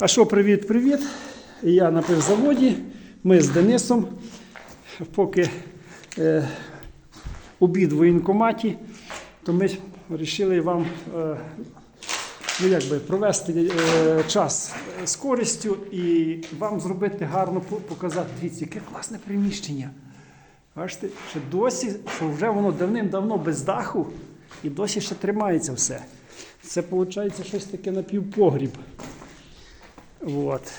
А що, привіт-привіт. Я на пивзаводі. Ми з Денисом. Поки е, обід в воєнкоматі, то ми вирішили вам е, ну, якби, провести е, час з користю і вам зробити гарно показати. Дивіться, яке класне приміщення. Бачите, що досі, що вже воно давним-давно без даху і досі ще тримається все. Це виходить щось таке напівпогріб. От.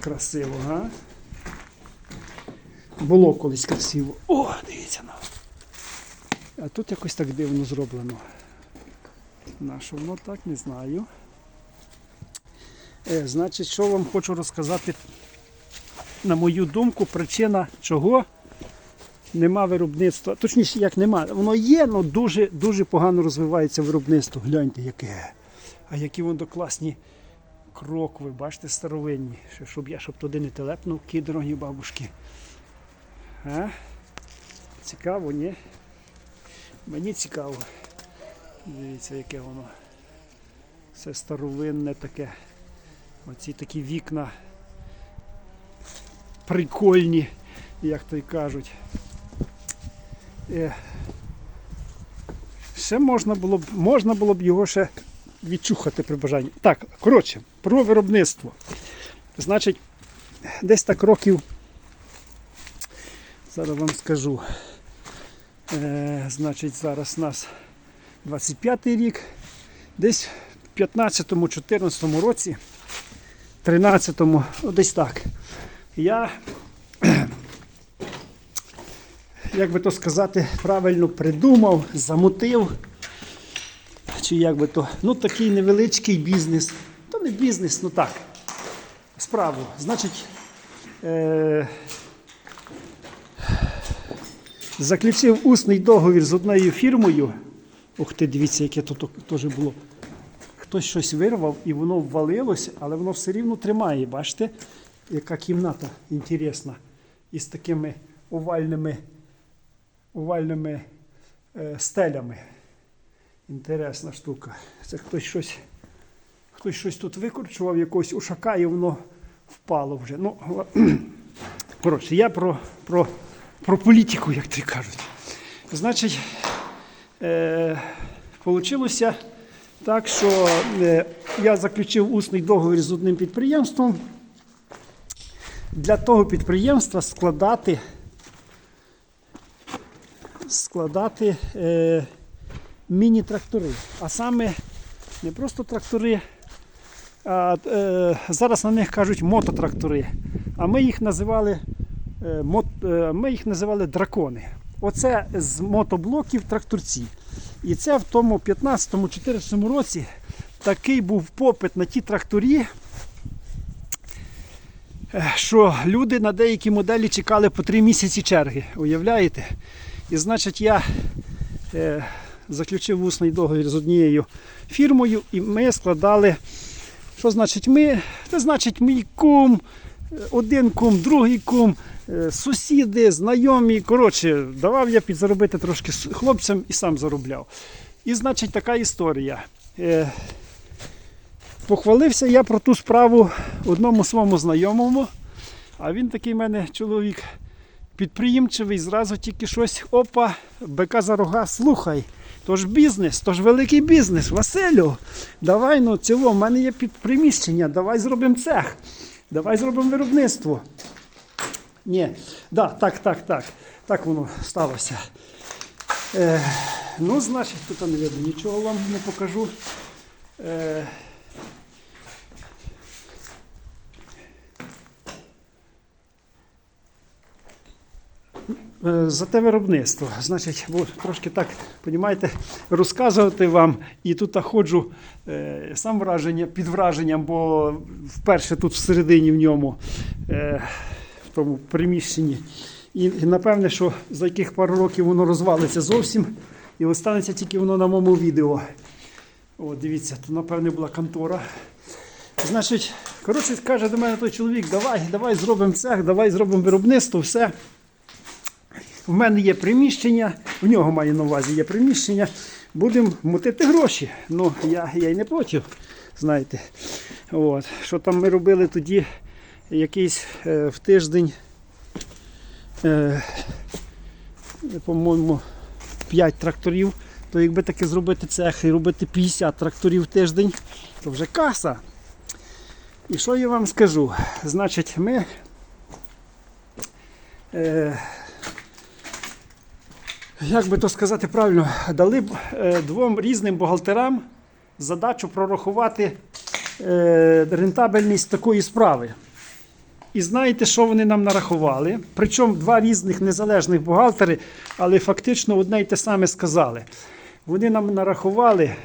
Красиво, га? Було колись красиво. О, дивіться на. А тут якось так дивно зроблено. На що воно так, не знаю. Е, значить, що вам хочу розказати, на мою думку, причина чого нема виробництва. Точніше, як нема. Воно є, але дуже, дуже погано розвивається виробництво. Гляньте, яке. А які воно класні крокви, бачите, старовинні. Щоб я щоб туди не телепнув, кі дорогі бабушки. А? Цікаво, ні? Мені цікаво. Дивіться, яке воно. Все старовинне таке. Оці такі вікна прикольні, як то й кажуть. Е, ще можна було б, можна було б його ще відчухати при бажанні. Так, коротше, про виробництво. Значить, десь так років. Зараз вам скажу. Е, значить, зараз у нас 25-й рік. Десь в 15-14 році, 13-му, ну, десь так. Я, як би то сказати, правильно придумав, замутив. Чи як би то, ну такий невеличкий бізнес. То не бізнес, ну так. Справу. Значить, е- заключив усний договір з однією фірмою. Ух ти, дивіться, яке тут теж було. Хтось щось вирвав і воно ввалилось, але воно все рівно тримає. Бачите, яка кімната інтересна. Із такими овальними, овальними е, стелями. Інтересна штука. Це хтось щось, хтось щось тут викручував, якогось ушака, і воно впало вже. Ну, коротше, я про, про, про політику, як то кажуть. Значить, е, получилося так, що е, я заключив усний договір з одним підприємством. Для того підприємства складати, складати е, міні-трактори. А саме не просто трактори, а е, зараз на них кажуть мототрактори. А ми їх називали, е, мот, е, ми їх називали дракони. Оце з мотоблоків тракторці. І це в тому 15-14 році такий був попит на ті тракторі, е, що люди на деякі моделі чекали по 3 місяці черги. Уявляєте? І значить я е, заключив усний договір з однією фірмою, і ми складали. Що значить ми? Це значить мій кум, е, один кум, другий кум, е, сусіди, знайомі. Коротше, давав я підзаробити трошки хлопцям і сам заробляв. І значить така історія. Е, Похвалився я про ту справу одному своєму знайомому, а він такий в мене чоловік підприємчивий, зразу тільки щось, опа, бика за рога, слухай. То ж бізнес, то ж великий бізнес, Василю. Давай ну цього, в мене є приміщення, давай зробимо цех, давай зробимо виробництво. Ні, да, так, так, так. Так воно сталося. Е, ну, значить, тут не видно, нічого вам не покажу. Е, За те виробництво. Значить, бо трошки так, понімаєте, розказувати вам. І тут я ходжу е, сам враження, під враженням, бо вперше тут всередині в ньому, е, в тому приміщенні. І, і напевне, що за яких пару років воно розвалиться зовсім і останеться тільки воно на моєму відео. О, дивіться, тут, напевне, була контора. Значить, коротше, каже до мене той чоловік, давай, давай зробимо цех, давай зробимо виробництво, все. В мене є приміщення, в нього маю на увазі є приміщення. Будемо мутити гроші. Ну, я, я й не проти. знаєте. От. Що там ми робили тоді якийсь е, в тиждень, е, по-моєму, 5 тракторів. То якби таки зробити цех і робити 50 тракторів в тиждень, то вже каса. І що я вам скажу? Значить, ми е, як би то сказати правильно, дали б е, двом різним бухгалтерам задачу прорахувати е, рентабельність такої справи. І знаєте, що вони нам нарахували? Причому два різних незалежних бухгалтери, але фактично одне й те саме сказали. Вони нам нарахували,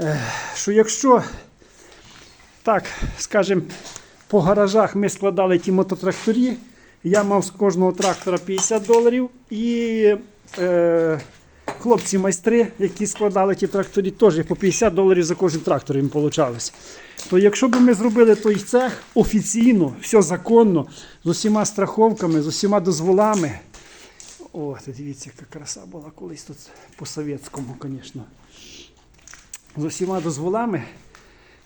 е, що якщо так, скажімо, по гаражах ми складали ті мототракторі, я мав з кожного трактора 50 доларів і е, хлопці-майстри, які складали ті тракторі, теж по 50 доларів за кожен трактор їм получалось. То якщо б ми зробили той цех офіційно, все законно, з усіма страховками, з усіма дозволами. О, дивіться, яка краса була колись тут по-совєтському, звісно. З усіма дозволами,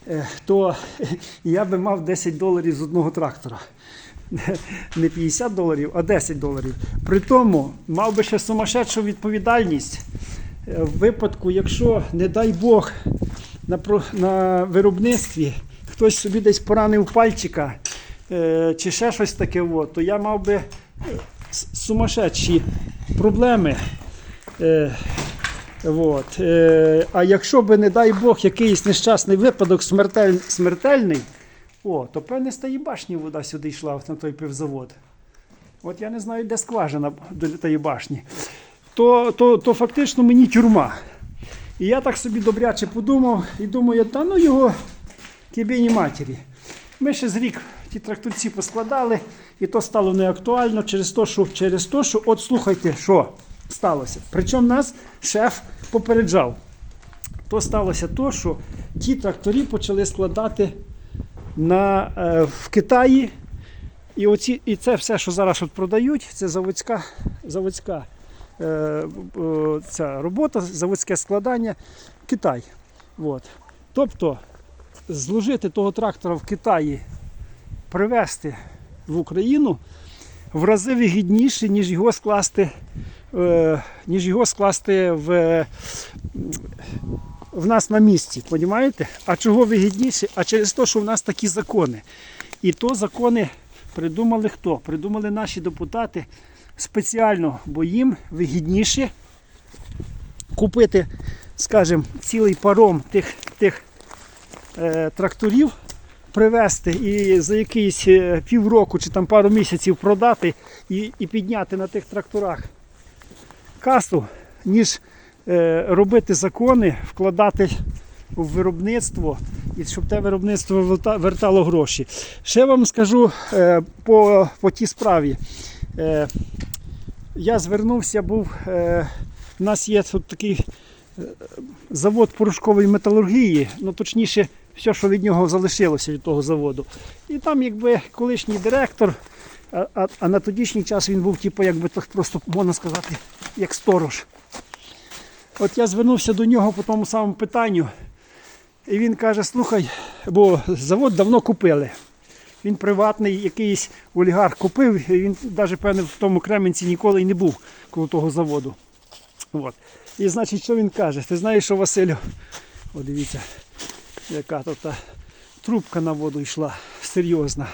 е, то я би мав 10 доларів з одного трактора. Не 50 доларів, а 10 доларів. При тому мав би ще сумасшедшу відповідальність е, в випадку, якщо, не дай Бог, на, на виробництві хтось собі десь поранив пальчика е, чи ще щось таке, то я мав би е, сумасшедші проблеми. От. А якщо би, не дай Бог, якийсь нещасний випадок смертель, смертельний, о, то певне з тієї башні вода сюди йшла на той пивзавод. От я не знаю, де скважина до тієї башні. То, то, то фактично мені тюрма. І я так собі добряче подумав і думаю, та ну його кибіні матері. Ми ще з рік ті тракторці поскладали, і то стало неактуально через те, що, через те, що от слухайте, що сталося. Причому нас шеф попереджав. То сталося то, що ті тракторі почали складати на, е, в Китаї. І, оці, і це все, що зараз от продають, це заводська, заводська е, е, ця робота, заводське складання Китай. От. Тобто зложити того трактора в Китаї, привезти в Україну в рази вигідніше, ніж його скласти, е, ніж його скласти в, в нас на місці. Понімаєте? А чого вигідніше? А через те, що в нас такі закони. І то закони придумали хто? Придумали наші депутати спеціально, бо їм вигідніше купити, скажімо, цілий паром тих, тих е, тракторів, привезти і за якийсь е, півроку чи там пару місяців продати і, і підняти на тих тракторах касу, ніж робити закони, вкладати в виробництво і щоб те виробництво вертало гроші. Ще вам скажу е, по, по тій справі. Е, я звернувся, був. Е, у нас є тут такий е, завод порошкової металургії, ну точніше, все, що від нього залишилося від того заводу. І там, якби колишній директор, а, а, а на тодішній час він був, типу, якби так просто можна сказати, як сторож. От я звернувся до нього по тому самому питанню. І він каже: слухай, бо завод давно купили. Він приватний, якийсь олігарх купив, і він навіть певне в тому Кременці ніколи й не був коло того заводу. От. І значить, що він каже? Ти знаєш, що Василю? О, дивіться, яка тут трубка на воду йшла, серйозна.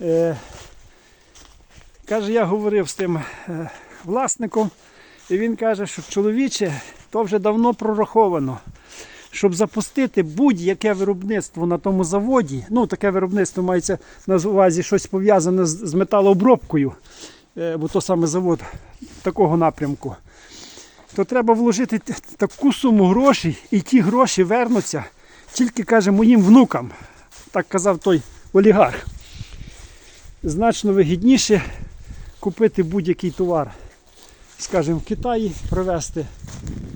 Е, каже, я говорив з тим е, власником, і він каже, що чоловіче, то вже давно прораховано. Щоб запустити будь-яке виробництво на тому заводі, ну таке виробництво мається на увазі щось пов'язане з, металообробкою, е, бо то саме завод такого напрямку, то треба вложити таку суму грошей, і ті гроші вернуться тільки, каже, моїм внукам. Так казав той олігарх. Значно вигідніше купити будь-який товар, скажімо, в Китаї, привезти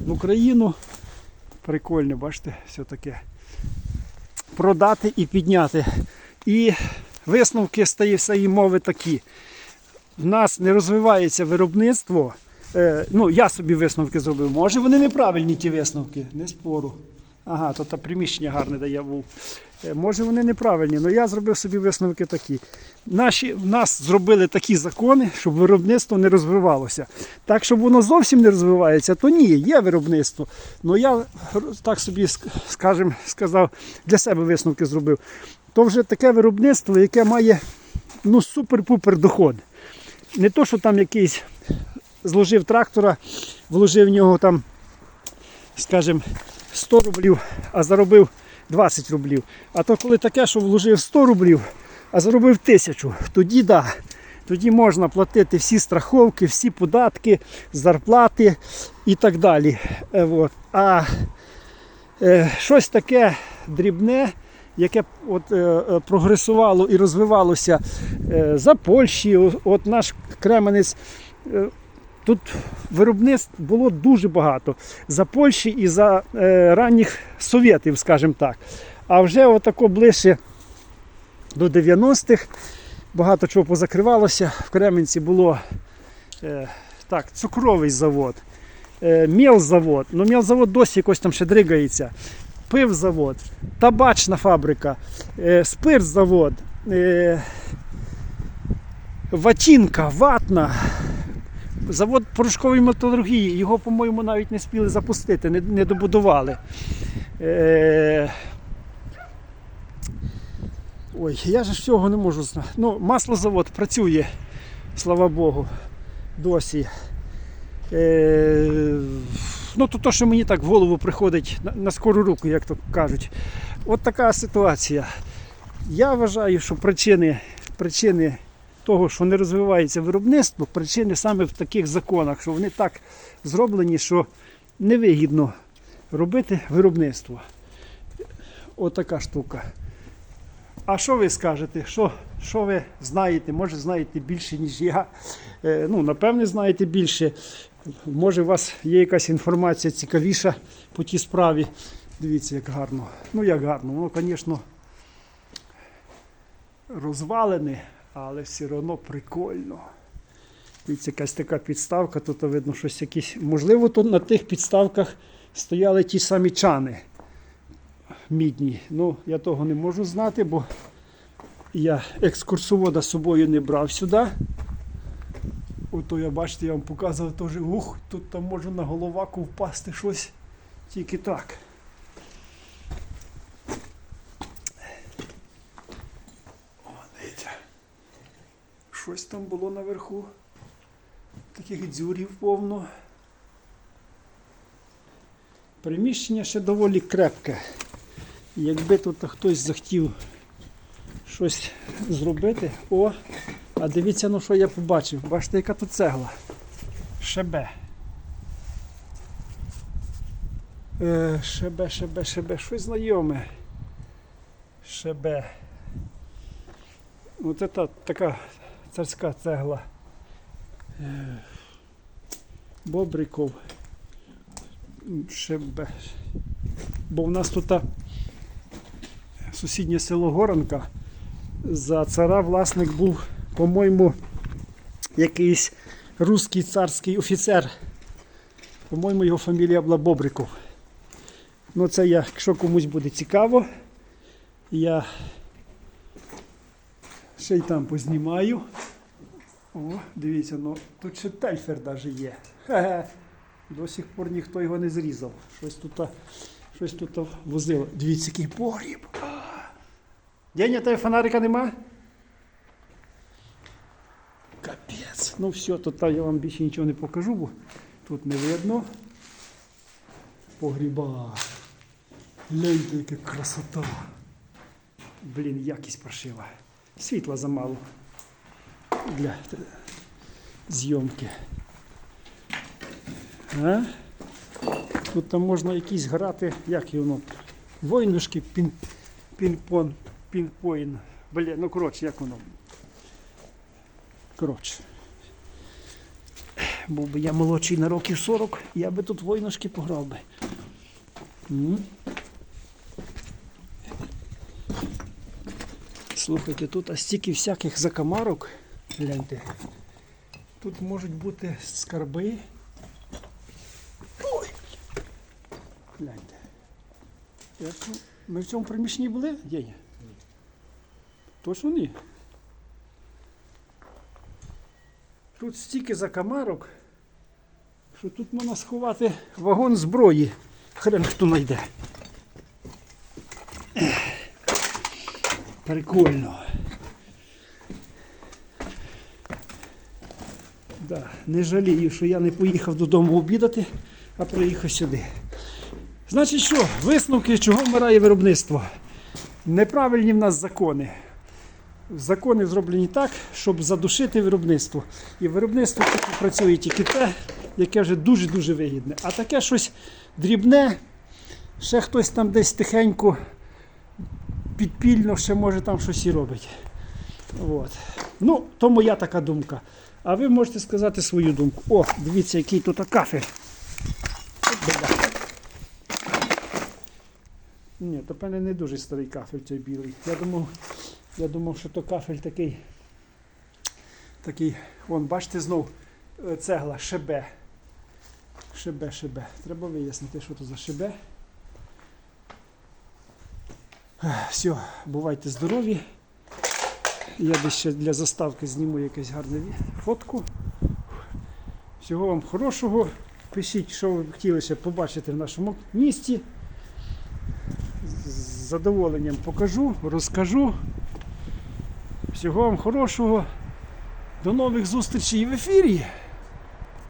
в Україну. Прикольне, бачите, все таке. Продати і підняти. І висновки тієї всієї мови такі. В нас не розвивається виробництво. Е, ну, я собі висновки зробив. Може, вони неправильні ті висновки, не спору. Ага, то та приміщення гарне, де я був. Може вони неправильні, але я зробив собі висновки такі. Наші, в нас зробили такі закони, щоб виробництво не розвивалося. Так, щоб воно зовсім не розвивається, то ні, є виробництво. Ну я так собі скажем, сказав, для себе висновки зробив. То вже таке виробництво, яке має ну, супер-пупер доход. Не то, що там якийсь зложив трактора, вложив в нього там, скажімо, 100 рублів, а заробив 20 рублів. А то коли таке, що вложив 100 рублів, а заробив 1000, тоді да. Тоді можна платити всі страховки, всі податки, зарплати і так далі. Е, от. А е, щось таке дрібне, яке от, е, е, прогресувало і розвивалося е, за Польщі, от наш Кременець. е, Тут виробництв було дуже багато за Польщі і за е, ранніх совєтів, скажімо так. А вже отако ближче до 90-х багато чого позакривалося. В Кременці було е, так, цукровий завод, е, мілзавод. Ну, мілзавод досі якось там ще дригається. Пивзавод, табачна фабрика, е, спиртзавод, е, ватінка, ватна. Завод порошкової металургії, його, по-моєму, навіть не спіли запустити, не, не добудували. Е... Ой, я ж всього не можу знати. Ну, маслозавод працює, слава Богу, досі. Е... Ну, то, то, що мені так в голову приходить на, на скору руку, як то кажуть. От така ситуація. Я вважаю, що причини, причини того, що не розвивається виробництво, причини саме в таких законах, що вони так зроблені, що невигідно робити виробництво. Отака штука. А що ви скажете? Що, що ви знаєте? Може знаєте більше, ніж я. Е, ну, напевне, знаєте більше. Може, у вас є якась інформація цікавіша по тій справі. Дивіться, як гарно. Ну, як гарно, воно, звісно, розвалене, але все одно прикольно. Дивіться, якась така підставка, тут видно щось якісь. Можливо, тут на тих підставках стояли ті самі чани мідні. Ну, я того не можу знати, бо я екскурсовода з собою не брав сюди. Ото я бачите, я вам показував теж, ух, тут там можу на головаку впасти щось тільки так. Щось там було наверху. Таких дзюрів повно. Приміщення ще доволі крепке. Якби тут хтось захотів щось зробити. О, а дивіться, ну що я побачив. Бачите, яка тут цегла. Шебе. Е, шебе, шебе, шебе. Щось знайоме. Шебе. Ось це така царська цегла. Бобриков. Шебе. Бо в нас тут сусіднє село Горанка. За цара власник був, по-моєму, якийсь русський царський офіцер. По-моєму, його фамілія була Бобриков. Ну, це я, якщо комусь буде цікаво, я ще й там познімаю. О, дивіться, ну тут ще тельфер навіть є. Хе-хе. До сих пор ніхто його не зрізав. Щось тут, щось тут возило. Дивіться, який погріб. Деня, тебе фонарика нема? Капець. Ну все, тут я вам більше нічого не покажу, бо тут не видно. Погріба. Гляньте, яка красота. Блін, якість паршива. Світла замало для зйомки. А? Тут там можна якісь грати, як воно. Войнушки, пін, пінг-пон, пінг-поін. Блін, ну коротше, як воно. Коротше. Був би я молодший на років 40, я би тут войнушки пограв би. Слухайте, тут стільки всяких закамарок. Гляньте. Тут можуть бути скарби. Ой! Гляньте. Ну, ми в цьому приміщенні були? Ні. Точно ні. Тут стільки закамарок, що тут можна сховати вагон зброї. Хрен хто знайде. Прикольно. Да, не жалію, що я не поїхав додому обідати, а приїхав сюди. Значить що, висновки, чого вмирає виробництво? Неправильні в нас закони. Закони зроблені так, щоб задушити виробництво. І виробництво працює тільки те, яке вже дуже-дуже вигідне. А таке щось дрібне, ще хтось там десь тихенько, підпільно ще може там щось і робить. От. Ну, то моя така думка. А ви можете сказати свою думку. О, дивіться, який тут кафель. Ні, то певне не дуже старий кафель цей білий. Я думав, я думав, що то кафель такий. Такий, вон, бачите, знов е, цегла, шебе. Шебе, шебе. Треба вияснити, що то за шебе. Все, бувайте здорові. Я десь ще для заставки зніму якесь гарне фотку. Всього вам хорошого. Пишіть, що ви хотіли побачити в нашому місті. З задоволенням покажу, розкажу. Всього вам хорошого. До нових зустрічей в ефірі.